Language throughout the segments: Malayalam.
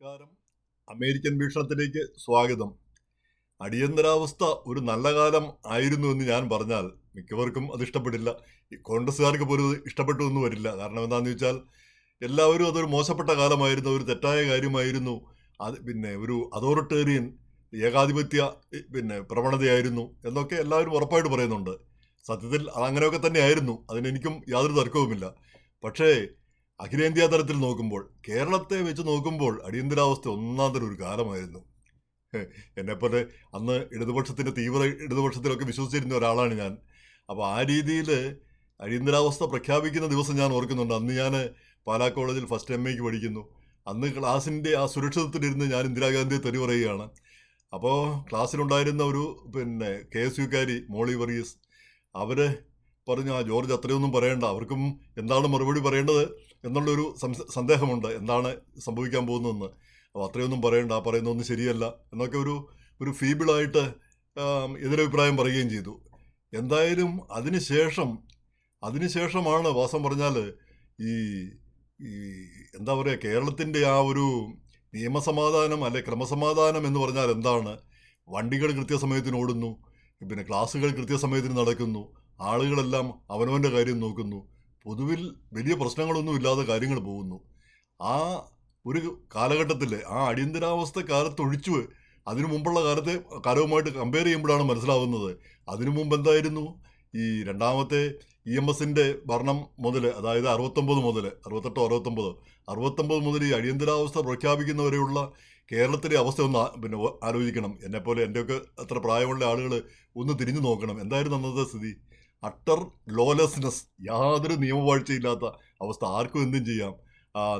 നമസ്കാരം. അമേരിക്കൻ വീക്ഷണത്തിലേക്ക് സ്വാഗതം. അടിയന്തരാവസ്ഥ ഒരു നല്ല കാലം ആയിരുന്നു എന്ന് ഞാൻ പറഞ്ഞാൽ മിക്കവർക്കും അത് ഇഷ്ടപ്പെടില്ല. കോൺഗ്രസ്സുകാർക്ക് പോലും ഇഷ്ടപ്പെട്ടു എന്ന് വരില്ല. കാരണം എന്താണെന്ന് വെച്ചാൽ എല്ലാവരും അതൊരു മോശപ്പെട്ട കാലമായിരുന്നു ഒരു തെറ്റായ കാര്യമായിരുന്നു. അത് പിന്നെ ഒരു അതോറിറ്റേറിയൻ ഏകാധിപത്യ പിന്നെ പ്രവണതയായിരുന്നു എന്നൊക്കെ എല്ലാവരും ഉറപ്പായിട്ട് പറയുന്നുണ്ട്. സത്യത്തിൽ അതങ്ങനെയൊക്കെ തന്നെയായിരുന്നു. അതിനെനിക്കും യാതൊരു തർക്കവുമില്ല. പക്ഷേ അഖിലേന്ത്യാ തലത്തിൽ നോക്കുമ്പോൾ കേരളത്തെ വെച്ച് നോക്കുമ്പോൾ അടിയന്തരാവസ്ഥ ഒന്നാന്തര ഒരു കാലമായിരുന്നു എന്നെപ്പോലെ അന്ന് ഇടതുപക്ഷത്തിന്റെ തീവ്ര ഇടതുപക്ഷത്തിലൊക്കെ വിശ്വസിച്ചിരുന്ന ഒരാളാണ് ഞാൻ. അപ്പോൾ ആ രീതിയിൽ അടിയന്തരാവസ്ഥ പ്രഖ്യാപിക്കുന്ന ദിവസം ഞാൻ ഓർക്കുന്നുണ്ട്. അന്ന് ഞാൻ പാലാ കോളേജിൽ ഫസ്റ്റ് എം എക്ക് പഠിക്കുന്നു. അന്ന് ക്ലാസ്സിന്റെ ആ സുരക്ഷിതത്തിലിരുന്ന് ഞാൻ ഇന്ദിരാഗാന്ധിയെ തെറി പറയുകയാണ്. അപ്പോൾ ക്ലാസ്സിലുണ്ടായിരുന്ന ഒരു പിന്നെ കെ എസ് യുക്കാരി മോളി വർഗീസ് അവർ പറഞ്ഞു ആ ജോർജ് അത്രയൊന്നും പറയേണ്ട. അവർക്കും എന്താണ് മറുപടി പറയേണ്ടത്? എന്നുള്ളൊരു സന്ദേഹമുണ്ട്. എന്താണ് സംഭവിക്കാൻ പോകുന്നതെന്ന്. അപ്പോൾ അത്രയൊന്നും പറയണ്ട. ആ പറയുന്നൊന്നും ശരിയല്ല. എന്നൊക്കെ ഒരു ഒരു ഫീബിളായിട്ട് എതിരഭിപ്രായം പറയുകയും ചെയ്തു. എന്തായാലും അതിനുശേഷം അതിനുശേഷമാണ് വാസം പറഞ്ഞാൽ ഈ ഈ എന്താ പറയുക കേരളത്തിന്റെ ആ ഒരു നിയമസമാധാനം അല്ലെ ക്രമസമാധാനം എന്ന് പറഞ്ഞാൽ എന്താണ്? വണ്ടികൾ കൃത്യസമയത്തിന് ഓടുന്നു. പിന്നെ ക്ലാസ്സുകൾ കൃത്യസമയത്തിന് നടക്കുന്നു. ആളുകളെല്ലാം അവനവന്റെ കാര്യം നോക്കുന്നു. പൊതുവിൽ വലിയ പ്രശ്നങ്ങളൊന്നും ഇല്ലാതെ കാര്യങ്ങൾ പോകുന്നു. ആ ഒരു കാലഘട്ടത്തിൽ ആ അടിയന്തരാവസ്ഥ കാലത്ത് ഒഴിച്ചു അതിനു മുമ്പുള്ള കാലത്തെ കാലവുമായിട്ട് കമ്പയർ ചെയ്യുമ്പോഴാണ് മനസ്സിലാവുന്നത്. അതിനു മുമ്പ് എന്തായിരുന്നു? ഈ രണ്ടാമത്തെ ഇ എം എസിന്റെ ഭരണം മുതൽ അതായത് അറുപത്തൊമ്പത് മുതൽ അറുപത്തെട്ടോ അറുപത്തൊമ്പതോ അറുപത്തൊമ്പത് മുതൽ ഈ അടിയന്തരാവസ്ഥ പ്രഖ്യാപിക്കുന്നവരെയുള്ള കേരളത്തിലെ അവസ്ഥ ഒന്ന് പിന്നെ ആലോചിക്കണം. എന്നെപ്പോലെ എന്റെയൊക്കെ അത്ര പ്രായമുള്ള ആളുകൾ ഒന്ന് തിരിഞ്ഞു നോക്കണം. എന്തായിരുന്നു അന്നത്തെ സ്ഥിതി? Utter lawlessness. യാതൊരു നിയമവാഴ്ചയില്ലാത്ത അവസ്ഥ. ആർക്കും എന്തും ചെയ്യാം.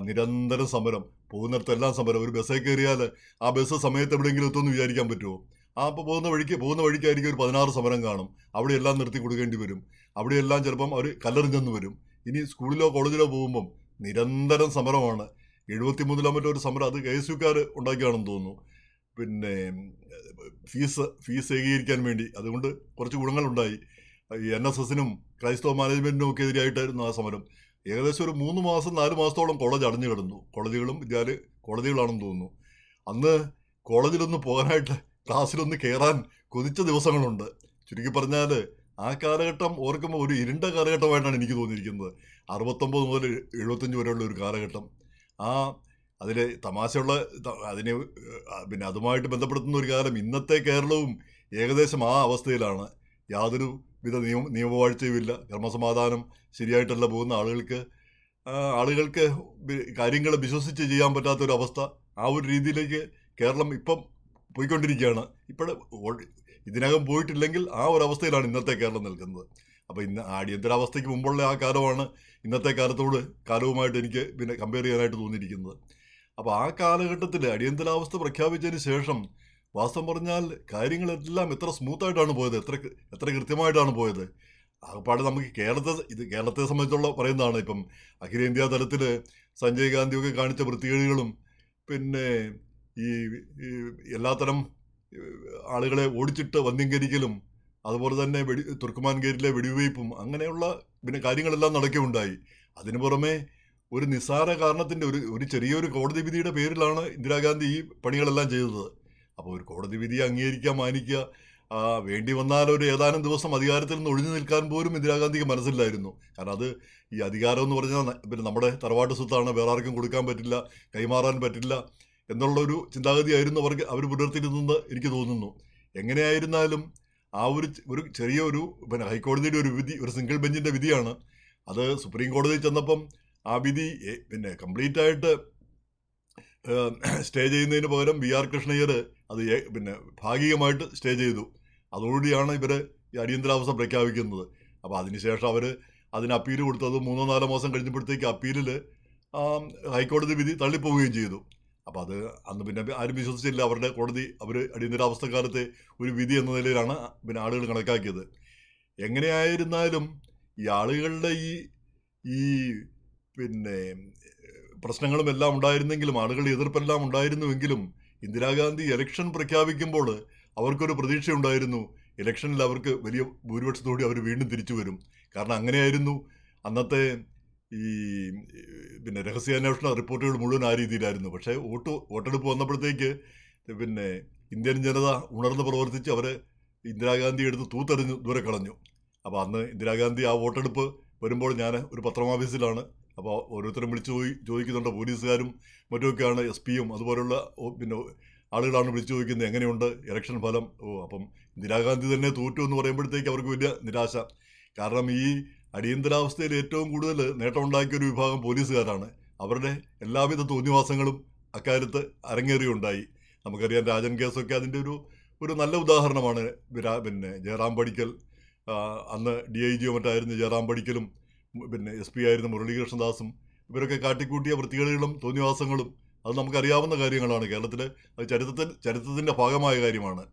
നിരന്തരം സമരം. പോകുന്നിടത്തെല്ലാം സമരം. ഒരു ബസ്സേ കയറിയാൽ ആ ബസ് സമയത്ത് എവിടെയെങ്കിലും എത്തുമെന്ന് വിചാരിക്കാൻ പറ്റുമോ? ആ അപ്പോൾ പോകുന്ന വഴിക്ക് പോകുന്ന വഴിക്കായിരിക്കും ഒരു പതിനാറ് സമരം കാണും. അവിടെയെല്ലാം നിർത്തി കൊടുക്കേണ്ടി വരും. അവിടെയെല്ലാം ചിലപ്പം അവർ കല്ലെറിഞ്ഞെന്ന് വരും. ഇനി സ്കൂളിലോ കോളേജിലോ പോകുമ്പം നിരന്തരം സമരമാണ്. എഴുപത്തി മൂന്നിലാൻ മറ്റോ ഒരു സമരം. അത് കെ എസ് യുക്കാർ ഉണ്ടാക്കിയാണെന്ന് തോന്നുന്നു. പിന്നെ ഫീസ് ഫീസ് ഏകീകരിക്കാൻ വേണ്ടി. അതുകൊണ്ട് കുറച്ച് ഗുണങ്ങളുണ്ടായി. എൻ എസ് എസിനും ക്രൈസ്തവ മാനേജ്മെന്റിനും ഒക്കെ എതിരായിട്ടായിരുന്നു ആ സമരം. ഏകദേശം ഒരു മൂന്ന് മാസം നാല് മാസത്തോളം കോളേജ് അടഞ്ഞു കിടന്നു. കോളേജുകളും വിദ്യാലയ കോളേജുകളാണെന്ന് തോന്നുന്നു. അന്ന് കോളേജിലൊന്ന് പോകാനായിട്ട് ക്ലാസ്സിലൊന്ന് കയറാൻ കൊതിച്ച ദിവസങ്ങളുണ്ട്. ചുരുക്കി പറഞ്ഞാൽ ആ കാലഘട്ടം ഓർക്കുമ്പോൾ ഒരു ഇരുണ്ട കാലഘട്ടമായിട്ടാണ് എനിക്ക് തോന്നിയിരിക്കുന്നത്. അറുപത്തൊമ്പത് മുതൽ എഴുപത്തഞ്ച് വരെയുള്ള ഒരു കാലഘട്ടം. ആ അതിൽ തമാശയുള്ള അതിനെ പിന്നെ അതുമായിട്ട് ബന്ധപ്പെടുത്തുന്ന ഒരു കാലം ഇന്നത്തെ കേരളവും ഏകദേശം ആ അവസ്ഥയിലാണ്. യാതൊരു വിധ നിയമ നിയമവാഴ്ചയുമില്ല. ക്രമസമാധാനം ശരിയായിട്ടല്ല പോകുന്ന ആളുകൾക്ക് ആളുകൾക്ക് കാര്യങ്ങൾ വിശ്വസിച്ച് ചെയ്യാൻ പറ്റാത്ത ഒരു അവസ്ഥ ആ ഒരു രീതിയിലേക്ക് കേരളം ഇപ്പം പോയിക്കൊണ്ടിരിക്കുകയാണ്. ഇപ്പോൾ ഇതിനകം പോയിട്ടില്ലെങ്കിൽ ആ ഒരു അവസ്ഥയിലാണ് ഇന്നത്തെ കേരളം നിൽക്കുന്നത്. അപ്പോൾ ഇന്ന് അടിയന്തരാവസ്ഥയ്ക്ക് മുമ്പുള്ള ആ കാലമാണ് ഇന്നത്തെ കാലത്തോട് കാലവുമായിട്ട് എനിക്ക് പിന്നെ കമ്പയർ ചെയ്യാനായിട്ട് തോന്നിയിരിക്കുന്നത്. അപ്പോൾ ആ കാലഘട്ടത്തിൽ അടിയന്തരാവസ്ഥ പ്രഖ്യാപിച്ചതിന് ശേഷം വാസ്തവം പറഞ്ഞാൽ കാര്യങ്ങളെല്ലാം എത്ര സ്മൂത്തായിട്ടാണ് പോയത്. എത്ര എത്ര കൃത്യമായിട്ടാണ് പോയത്. ആകപ്പാട് നമുക്ക് കേരളത്തെ ഇത് കേരളത്തെ സംബന്ധിച്ചുള്ള പറയുന്നതാണ് ഇപ്പം അഖിലേന്ത്യാ തലത്തിൽ സഞ്ജയ് ഗാന്ധിയൊക്കെ കാണിച്ച വൃത്തികേടുകളും പിന്നെ ഈ എല്ലാത്തരം ആളുകളെ ഓടിച്ചിട്ട് വന്ധ്യംകരിക്കലും അതുപോലെ തന്നെ വെടി തുർക്കുമാൻ ഗേറ്റിലെ വെടിവയ്പ്പും അങ്ങനെയുള്ള പിന്നെ കാര്യങ്ങളെല്ലാം നടക്കുകയുണ്ടായി. അതിനു പുറമെ ഒരു നിസ്സാര കാരണത്തിന്റെ ഒരു ഒരു ചെറിയൊരു കോടതി വിധിയുടെ പേരിലാണ് ഇന്ദിരാഗാന്ധി ഈ പണികളെല്ലാം ചെയ്തത്. അപ്പോൾ ഒരു കോടതി വിധി അംഗീകരിക്കുക മാനിക്കുക. വേണ്ടി വന്നാൽ ഒരു ഏതാനും ദിവസം അധികാരത്തിൽ നിന്ന് ഒഴിഞ്ഞു നിൽക്കാൻ പോലും ഇന്ദിരാഗാന്ധിക്ക് മനസ്സിലായിരുന്നു കാരണം അത് ഈ അധികാരം എന്ന് പറഞ്ഞാൽ പിന്നെ നമ്മുടെ തറവാട്ട് സ്വത്താണ്. വേറെ ആർക്കും കൊടുക്കാൻ പറ്റില്ല കൈമാറാൻ പറ്റില്ല എന്നുള്ള ഒരു ചിന്താഗതിയായിരുന്നു അവർക്ക് അവർ പുലർത്തിയിരുന്നെന്ന് എനിക്ക് തോന്നുന്നു. എങ്ങനെയായിരുന്നാലും ആ ഒരു ഒരു ചെറിയ ഒരു പിന്നെ ഹൈക്കോടതിയുടെ ഒരു വിധി ഒരു സിംഗിൾ ബെഞ്ചിന്റെ വിധിയാണ്. അത് സുപ്രീം കോടതിയിൽ ചെന്നപ്പം ആ വിധി പിന്നെ കംപ്ലീറ്റ് ആയിട്ട് സ്റ്റേ ചെയ്യുന്നതിന് പകരം വി ആർ കൃഷ്ണയ്യർ അത് പിന്നെ ഭാഗികമായിട്ട് സ്റ്റേ ചെയ്തു. അതോടുകൂടിയാണ് ഇവർ ഈ അടിയന്തരാവസ്ഥ പ്രഖ്യാപിക്കുന്നത്. അപ്പോൾ അതിനുശേഷം അവർ അതിന് അപ്പീൽ കൊടുത്തത് മൂന്നോ നാലോ മാസം കഴിഞ്ഞപ്പോഴത്തേക്ക് അപ്പീലിൽ ഹൈക്കോടതി വിധി തള്ളിപ്പോവുകയും ചെയ്തു. അപ്പോൾ അത് അന്ന് പിന്നെ ആരും വിശ്വസിച്ചില്ല. അവരുടെ കോടതി അവർ അടിയന്തരാവസ്ഥ കാലത്തെ ഒരു വിധി എന്ന നിലയിലാണ് പിന്നെ ആളുകൾ കണക്കാക്കിയത്. എങ്ങനെയായിരുന്നാലും ഈ ആളുകളുടെ ഈ ഈ പിന്നെ പ്രശ്നങ്ങളും എല്ലാം ഉണ്ടായിരുന്നെങ്കിലും ആളുകളുടെ എതിർപ്പെല്ലാം ഉണ്ടായിരുന്നുവെങ്കിലും ഇന്ദിരാഗാന്ധി ഇലക്ഷൻ പ്രഖ്യാപിക്കുമ്പോൾ അവർക്കൊരു പ്രതീക്ഷയുണ്ടായിരുന്നു. ഇലക്ഷനിൽ അവർക്ക് വലിയ ഭൂരിപക്ഷത്തോടെ അവർ വീണ്ടും തിരിച്ചു വരും. കാരണം അങ്ങനെയായിരുന്നു. അന്നത്തെ ഈ പിന്നെ രഹസ്യാന്വേഷണ റിപ്പോർട്ടുകൾ മുഴുവൻ ആ രീതിയിലായിരുന്നു. പക്ഷേ വോട്ട് വോട്ടെടുപ്പ് വന്നപ്പോഴത്തേക്ക് പിന്നെ ഇന്ത്യൻ ജനത ഉണർന്ന് പ്രവർത്തിച്ച് അവർ ഇന്ദിരാഗാന്ധി എടുത്ത് തൂത്തെറിഞ്ഞു ദൂരെ കളഞ്ഞു. അപ്പോൾ അന്ന് ഇന്ദിരാഗാന്ധി ആ വോട്ടെടുപ്പ് വരുമ്പോൾ ഞാൻ ഒരു പത്രമാഫീസിലാണ് അപ്പോൾ ഓരോരുത്തരും വിളിച്ചു പോയി ചോദിക്കുന്നുണ്ട്. പോലീസുകാരും മറ്റുമൊക്കെയാണ് എസ് പിയും അതുപോലുള്ള പിന്നെ ആളുകളാണ് വിളിച്ചു ചോദിക്കുന്നത് എങ്ങനെയുണ്ട്? ഇലക്ഷൻ ഫലം. ഓ അപ്പം ഇന്ദിരാഗാന്ധി തന്നെ തോറ്റു എന്ന് പറയുമ്പോഴത്തേക്ക് അവർക്ക് വലിയ നിരാശ. കാരണം ഈ അടിയന്തരാവസ്ഥയിൽ ഏറ്റവും കൂടുതൽ നേട്ടമുണ്ടാക്കിയ ഒരു വിഭാഗം പോലീസുകാരാണ്. അവരുടെ എല്ലാവിധ തോന്നിവാസങ്ങളും അക്കാര്യത്ത് അരങ്ങേറിയുണ്ടായി. നമുക്കറിയാം രാജൻ കേസൊക്കെ അതിന്റെ ഒരു ഒരു നല്ല ഉദാഹരണമാണ്. പിന്നെ ജയറാം പടിക്കൽ അന്ന് ഡി ഐ ജിയോ മറ്റായിരുന്നു ജയറാം പടിക്കലും പിന്നെ എസ് പി ആയിരുന്ന മുരളീകൃഷ്ണദാസും ഇവരൊക്കെ കാട്ടിക്കൂട്ടിയ വൃത്തികളും തോന്നിവാസങ്ങളും അത് നമുക്കറിയാവുന്ന കാര്യങ്ങളാണ്. കേരളത്തിൽ അത് ചരിത്രത്തിൽ ചരിത്രത്തിന്റെ ഭാഗമായ കാര്യമാണ്.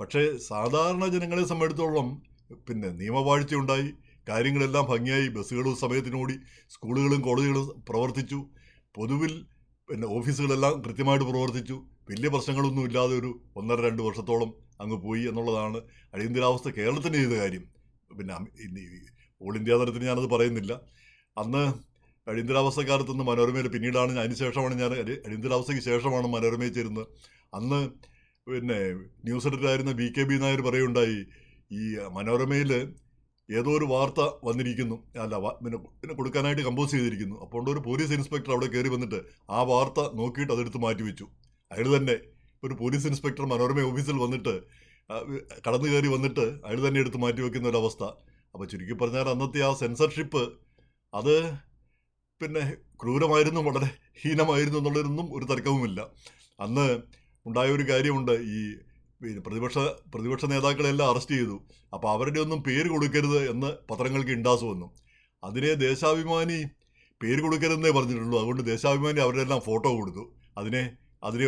പക്ഷേ സാധാരണ ജനങ്ങളെ സംബന്ധിച്ചിടത്തോളം പിന്നെ നിയമവാഴ്ച ഉണ്ടായി കാര്യങ്ങളെല്ലാം ഭംഗിയായി. ബസ്സുകളും സമയത്തിനോടി സ്കൂളുകളും കോളേജുകളും പ്രവർത്തിച്ചു. പൊതുവിൽ പിന്നെ ഓഫീസുകളെല്ലാം കൃത്യമായിട്ട് പ്രവർത്തിച്ചു. വലിയ പ്രശ്നങ്ങളൊന്നും ഇല്ലാതെ ഒരു ഒന്നര രണ്ട് വർഷത്തോളം അങ്ങ് പോയി എന്നുള്ളതാണ് അടിയന്തരാവസ്ഥ കേരളത്തിന് ചെയ്ത കാര്യം. പിന്നെ ഓൾ ഇന്ത്യ തലത്തിൽ ഞാനത് പറയുന്നില്ല. അന്ന് അടിയന്തരാവസ്ഥ കാലത്തുനിന്ന് മനോരമയിൽ പിന്നീടാണ് അതിന് ശേഷമാണ് ഞാൻ അടി- അടിയന്തരാവസ്ഥയ്ക്ക് ശേഷമാണ് മനോരമയിൽ ചേരുന്നത്. അന്ന് പിന്നെ ന്യൂസ് എഡിറ്ററായിരുന്ന വി കെ ബി നായർ പറയുണ്ടായി ഈ മനോരമയിൽ ഏതോ ഒരു വാർത്ത വന്നിരിക്കുന്നു. അല്ല പിന്നെ പിന്നെ കൊടുക്കാനായിട്ട് കമ്പോസ് ചെയ്തിരിക്കുന്നു. അപ്പോൾ ഒരു പോലീസ് ഇൻസ്പെക്ടർ അവിടെ കയറി വന്നിട്ട് ആ വാർത്ത നോക്കിയിട്ട് അതെടുത്ത് മാറ്റിവെച്ചു. അയാൾ തന്നെ ഒരു പോലീസ് ഇൻസ്പെക്ടർ മനോരമ ഓഫീസിൽ വന്നിട്ട് കടന്നു കയറി വന്നിട്ട് അയാൾ തന്നെ എടുത്ത് മാറ്റി വെക്കുന്ന ഒരവസ്ഥ. അപ്പോൾ ചുരുക്കി പറഞ്ഞാൽ അന്നത്തെ ആ സെൻസർഷിപ്പ് അത് പിന്നെ ക്രൂരമായിരുന്നു വളരെ ഹീനമായിരുന്നു എന്നുള്ളതൊന്നും ഒരു തർക്കവുമില്ല. അന്ന് ഉണ്ടായ ഒരു കാര്യമുണ്ട് ഈ പ്രതിപക്ഷ പ്രതിപക്ഷ നേതാക്കളെല്ലാം അറസ്റ്റ് ചെയ്തു. അപ്പോൾ അവരുടെ ഒന്നും പേര് കൊടുക്കരുത് എന്ന് പത്രങ്ങൾക്ക് ഇണ്ടാസ് വന്നു. അതിനെ ദേശാഭിമാനി പേര് കൊടുക്കരുതെന്നേ പറഞ്ഞിട്ടുള്ളൂ. അതുകൊണ്ട് ദേശാഭിമാനി അവരുടെ എല്ലാം ഫോട്ടോ കൊടുത്തു. അതിനെ അതിനെ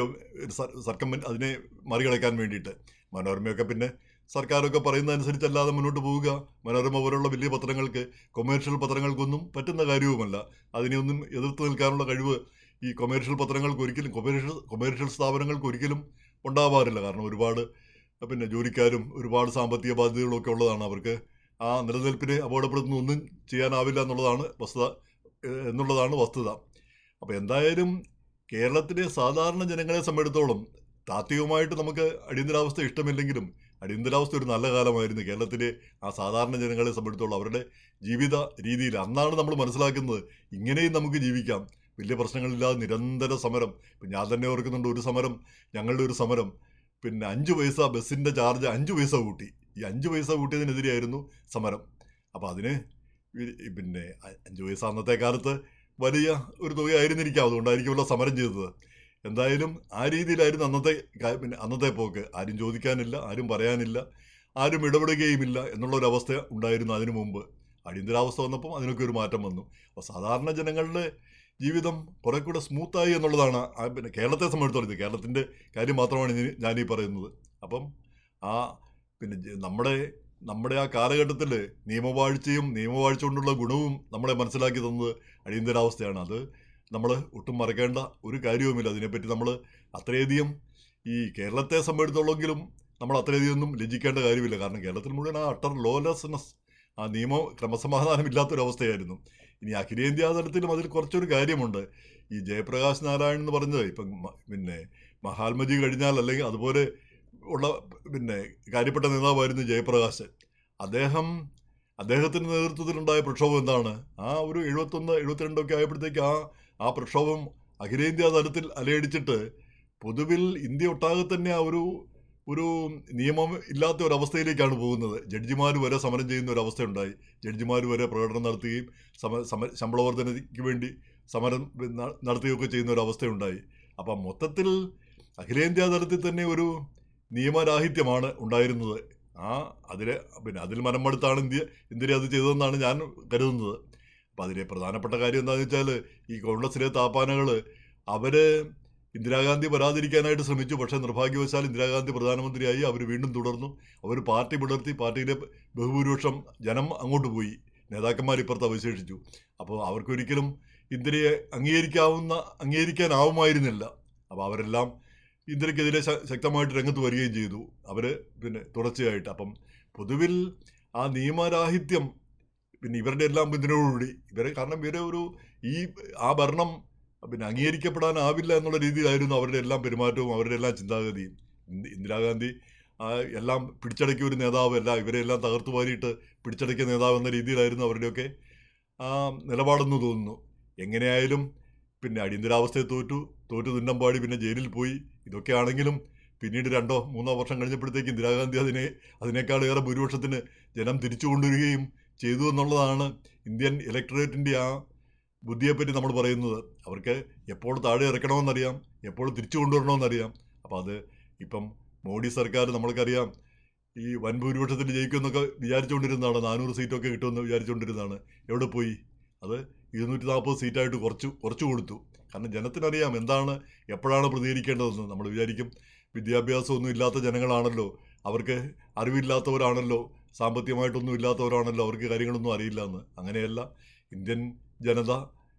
സർക്കമ്പൻ അതിനെ മറികടക്കാൻ വേണ്ടിയിട്ട്. മനോരമയൊക്കെ പിന്നെ സർക്കാരൊക്കെ പറയുന്നതനുസരിച്ചല്ലാതെ മുന്നോട്ട് പോവുക. മനോരമ പോലുള്ള വലിയ പത്രങ്ങൾക്ക് കൊമേഴ്ഷ്യൽ പത്രങ്ങൾക്കൊന്നും പറ്റുന്ന കാര്യവുമല്ല. അതിനെയൊന്നും എതിർത്ത് നിൽക്കാനുള്ള കഴിവ് ഈ കൊമേഴ്ഷ്യൽ പത്രങ്ങൾക്ക് ഒരിക്കലും കൊമേഴ്ഷ്യൽ കൊമേഴ്ഷ്യൽ സ്ഥാപനങ്ങൾക്ക് ഒരിക്കലും ഉണ്ടാവാറില്ല. കാരണം ഒരുപാട് പിന്നെ ജോലിക്കാരും ഒരുപാട് സാമ്പത്തിക ബാധ്യതകളൊക്കെ ഉള്ളതാണ് അവർക്ക്. ആ നിലനിൽപ്പിനെ അപകടപ്പെടുത്തുന്ന ഒന്നും ചെയ്യാനാവില്ല എന്നുള്ളതാണ് വസ്തുത എന്നുള്ളതാണ് വസ്തുത. അപ്പോൾ എന്തായാലും കേരളത്തിലെ സാധാരണ ജനങ്ങളെ സംബന്ധിച്ചിടത്തോളം താത്വികമായിട്ട് നമുക്ക് അടിയന്തരാവസ്ഥ ഇഷ്ടമില്ലെങ്കിലും അടിയന്തരാവസ്ഥ ഒരു നല്ല കാലമായിരുന്നു. കേരളത്തിലെ ആ സാധാരണ ജനങ്ങളെ സംബന്ധിച്ചോളം അവരുടെ ജീവിത രീതിയിൽ അന്നാണ് നമ്മൾ മനസ്സിലാക്കുന്നത് ഇങ്ങനെയും നമുക്ക് ജീവിക്കാം. വലിയ പ്രശ്നങ്ങളില്ലാതെ നിരന്തര സമരം. ഇപ്പം ഞാൻ തന്നെ ഓർക്കുന്നുണ്ട് ഒരു സമരം ഞങ്ങളുടെ ഒരു സമരം. പിന്നെ അഞ്ച് പൈസ ബസ്സിന്റെ ചാർജ് അഞ്ച് പൈസ കൂട്ടി. ഈ അഞ്ച് പൈസ കൂട്ടിയതിനെതിരെയായിരുന്നു സമരം. അപ്പോൾ അതിന് പിന്നെ അഞ്ച് പൈസ അന്നത്തെ കാലത്ത് വലിയ ഒരു തുകയായിരുന്നിരിക്കാം. അതുകൊണ്ടായിരിക്കുമല്ലോ സമരം ചെയ്തത്. എന്തായാലും ആ രീതിയിലായിരുന്നു അന്നത്തെ പിന്നെ അന്നത്തെ പോക്ക്. ആരും ചോദിക്കാനില്ല ആരും പറയാനില്ല ആരും ഇടപെടുകയുമില്ല എന്നുള്ളൊരവസ്ഥ ഉണ്ടായിരുന്നു അതിനു മുമ്പ്. അടിയന്തരാവസ്ഥ വന്നപ്പം അതിനൊക്കെ ഒരു മാറ്റം വന്നു. അപ്പോൾ സാധാരണ ജനങ്ങളുടെ ജീവിതം കുറെ കൂടെ സ്മൂത്തായി എന്നുള്ളതാണ് പിന്നെ കേരളത്തെ സംബന്ധിച്ചിടത്തോളം ഇത്. കേരളത്തിന്റെ കാര്യം മാത്രമാണ് ഞാനീ പറയുന്നത്. അപ്പം ആ പിന്നെ നമ്മുടെ നമ്മുടെ ആ കാലഘട്ടത്തിൽ നിയമവാഴ്ചയും നിയമവാഴ്ച കൊണ്ടുള്ള ഗുണവും നമ്മളെ മനസ്സിലാക്കി തന്നത് അടിയന്തരാവസ്ഥയാണ്. അത് നമ്മൾ ഒട്ടും മറക്കേണ്ട ഒരു കാര്യവുമില്ല. അതിനെപ്പറ്റി നമ്മൾ അത്രയധികം ഈ കേരളത്തെ സംബന്ധിച്ചിടത്തോളെങ്കിലും നമ്മൾ അത്രയധികം ഒന്നും ലജ്ജിക്കേണ്ട കാര്യമില്ല. കാരണം കേരളത്തിൽ മുഴുവൻ ആ അട്ടർ ലോലെസ്നെസ് ആ നിയമ ക്രമസമാധാനം ഇല്ലാത്തൊരവസ്ഥയായിരുന്നു ഇനി അഖിലേന്ത്യാ തലത്തിലും അതിൽ കുറച്ചൊരു കാര്യമുണ്ട്. ഈ ജയപ്രകാശ് നാരായണൻ എന്ന് പറഞ്ഞത് ഇപ്പം പിന്നെ മഹാത്മജി കഴിഞ്ഞാൽ അല്ലെങ്കിൽ അതുപോലെ ഉള്ള പിന്നെ കാര്യപ്പെട്ട നേതാവായിരുന്നു ജയപ്രകാശ്. അദ്ദേഹം അദ്ദേഹത്തിന്റെ നേതൃത്വത്തിലുണ്ടായ പ്രക്ഷോഭം എന്താണ്? ആ ഒരു എഴുപത്തൊന്ന് എഴുപത്തിരണ്ടൊക്കെ ആയപ്പോഴത്തേക്ക് ആ ആ പ്രക്ഷോഭം അഖിലേന്ത്യാ തലത്തിൽ അലയടിച്ചിട്ട് പൊതുവിൽ ഇന്ത്യ ഒട്ടാകെ തന്നെ ആ ഒരു ഒരു നിയമം ഇല്ലാത്ത ഒരു അവസ്ഥയിലേക്കാണ് പോകുന്നത്. ജഡ്ജിമാർ വരെ സമരം ചെയ്യുന്ന ഒരു അവസ്ഥയുണ്ടായി. ജഡ്ജിമാർ വരെ പ്രകടനം നടത്തുകയും സമ സമ ശമ്പളവർദ്ധനയ്ക്ക് വേണ്ടി സമരം നടത്തുകയൊക്കെ ചെയ്യുന്ന ഒരു അവസ്ഥയുണ്ടായി. അപ്പം മൊത്തത്തിൽ അഖിലേന്ത്യാ തലത്തിൽ തന്നെ ഒരു നിയമരാഹിത്യമാണ് ഉണ്ടായിരുന്നത്. ആ അതിലെ പിന്നെ അതിൽ മനമെടുത്താണ് ഇന്ത്യ ഇന്ത്യ അത് ചെയ്തതെന്നാണ് ഞാൻ കരുതുന്നത്. അപ്പം അതിലെ പ്രധാനപ്പെട്ട കാര്യം എന്താണെന്ന് വെച്ചാൽ ഈ കോൺഗ്രസിലെ താപ്പാനകൾ അവർ ഇന്ദിരാഗാന്ധി വരാതിരിക്കാനായിട്ട് ശ്രമിച്ചു. പക്ഷേ നിർഭാഗ്യവശാൽ ഇന്ദിരാഗാന്ധി പ്രധാനമന്ത്രിയായി അവർ വീണ്ടും തുടർന്നു. അവർ പാർട്ടി പുലർത്തി പാർട്ടിയിലെ ബഹുഭൂരിപക്ഷം ജനം അങ്ങോട്ട് പോയി. നേതാക്കന്മാർ ഇപ്പുറത്ത് അവശേഷിച്ചു. അപ്പോൾ അവർക്കൊരിക്കലും ഇന്ദിരയെ അംഗീകരിക്കാവുന്ന അംഗീകരിക്കാനാവുമായിരുന്നില്ല. അപ്പോൾ അവരെല്ലാം ഇന്ദിരയ്ക്കെതിരെ ശക്തമായിട്ട് രംഗത്ത് വരികയും ചെയ്തു. അവർ പിന്നെ തുടർച്ചയായിട്ട്. അപ്പം പൊതുവിൽ ആ നിയമരാഹിത്യം പിന്നെ ഇവരുടെ എല്ലാം പിന്തുണയോടുകൂടി. ഇവരെ കാരണം ഇവരെ ഒരു ഈ ആ ഭരണം പിന്നെ അംഗീകരിക്കപ്പെടാനാവില്ല എന്നുള്ള രീതിയിലായിരുന്നു അവരുടെ എല്ലാം പെരുമാറ്റവും അവരുടെ എല്ലാം ചിന്താഗതിയും. ഇന്ദിരാഗാന്ധി എല്ലാം പിടിച്ചടക്കിയ ഒരു നേതാവല്ല ഇവരെ എല്ലാം തകർത്തു വാരിയിട്ട് പിടിച്ചടക്കിയ നേതാവ് എന്ന രീതിയിലായിരുന്നു അവരുടെയൊക്കെ നിലപാടെന്ന് തോന്നുന്നു. എങ്ങനെയായാലും പിന്നെ അടിയന്തരാവസ്ഥയെ തോറ്റു. തോറ്റു തുന്നമ്പാടി പിന്നെ ജയിലിൽ പോയി. ഇതൊക്കെ ആണെങ്കിലും പിന്നീട് രണ്ടോ മൂന്നോ വർഷം കഴിഞ്ഞപ്പോഴത്തേക്ക് ഇന്ദിരാഗാന്ധി അതിനെ അതിനേക്കാൾ ഏറെ ഭൂരിപക്ഷത്തിന് ജനം തിരിച്ചു കൊണ്ടുവരികയും ചെയ്തു എന്നുള്ളതാണ് ഇന്ത്യൻ ഇലക്ടറേറ്റിന്റെ ആ ബുദ്ധിയെപ്പറ്റി നമ്മൾ പറയുന്നത്. അവർക്ക് എപ്പോൾ താഴെ ഇറക്കണമെന്നറിയാം എപ്പോൾ തിരിച്ചു കൊണ്ടുവരണമെന്നറിയാം. അപ്പോൾ അത് ഇപ്പം മോഡി സർക്കാർ നമ്മൾക്കറിയാം ഈ വൻ ഭൂരിപക്ഷത്തിൽ ജയിക്കുമെന്നൊക്കെ വിചാരിച്ചുകൊണ്ടിരുന്നതാണ്. നാനൂറ് സീറ്റൊക്കെ കിട്ടുമെന്ന് വിചാരിച്ചുകൊണ്ടിരുന്നതാണ്. എവിടെ പോയി? അത് ഇരുന്നൂറ്റി നാൽപ്പത് സീറ്റായിട്ട് കുറച്ച് കുറച്ച് കൊടുത്തു. കാരണം ജനത്തിനറിയാം എന്താണ് എപ്പോഴാണ് പ്രതികരിക്കേണ്ടതെന്ന്. നമ്മൾ വിചാരിക്കും വിദ്യാഭ്യാസമൊന്നും ഇല്ലാത്ത ജനങ്ങളാണല്ലോ. അവർക്ക് അറിവില്ലാത്തവരാണല്ലോ. സാമ്പത്തികമായിട്ടൊന്നും ഇല്ലാത്തവരാണല്ലോ അവർക്ക് കാര്യങ്ങളൊന്നും അറിയില്ല എന്ന് അങ്ങനെയല്ല ഇന്ത്യൻ ജനത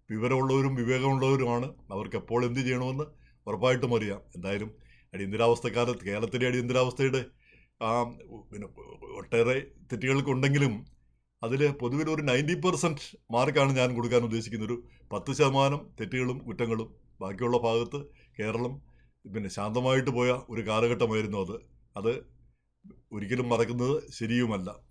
വിവരമുള്ളവരും വിവേകമുള്ളവരുമാണ്. അവർക്ക് എപ്പോൾ എന്ത് ചെയ്യണമെന്ന് ഉറപ്പായിട്ടും അറിയാം. എന്തായാലും അടിയന്തരാവസ്ഥക്കാലത്ത് കേരളത്തിലെ അടിയന്തരാവസ്ഥയുടെ ആ പിന്നെ ഒട്ടേറെ തെറ്റുകൾക്കുണ്ടെങ്കിലും അതിൽ പൊതുവിൽ ഒരു നയന്റി പെർസെന്റ് മാർക്കാണ് ഞാൻ കൊടുക്കാൻ ഉദ്ദേശിക്കുന്നത് ഒരു പത്ത് ശതമാനം തെറ്റുകളും കുറ്റങ്ങളും ബാക്കിയുള്ള ഭാഗത്ത് കേരളം പിന്നെ ശാന്തമായിട്ട് പോയ ഒരു കാലഘട്ടമായിരുന്നു അത്. അത് ഒരിക്കലും മറക്കുന്നത് ശരിയുമല്ല.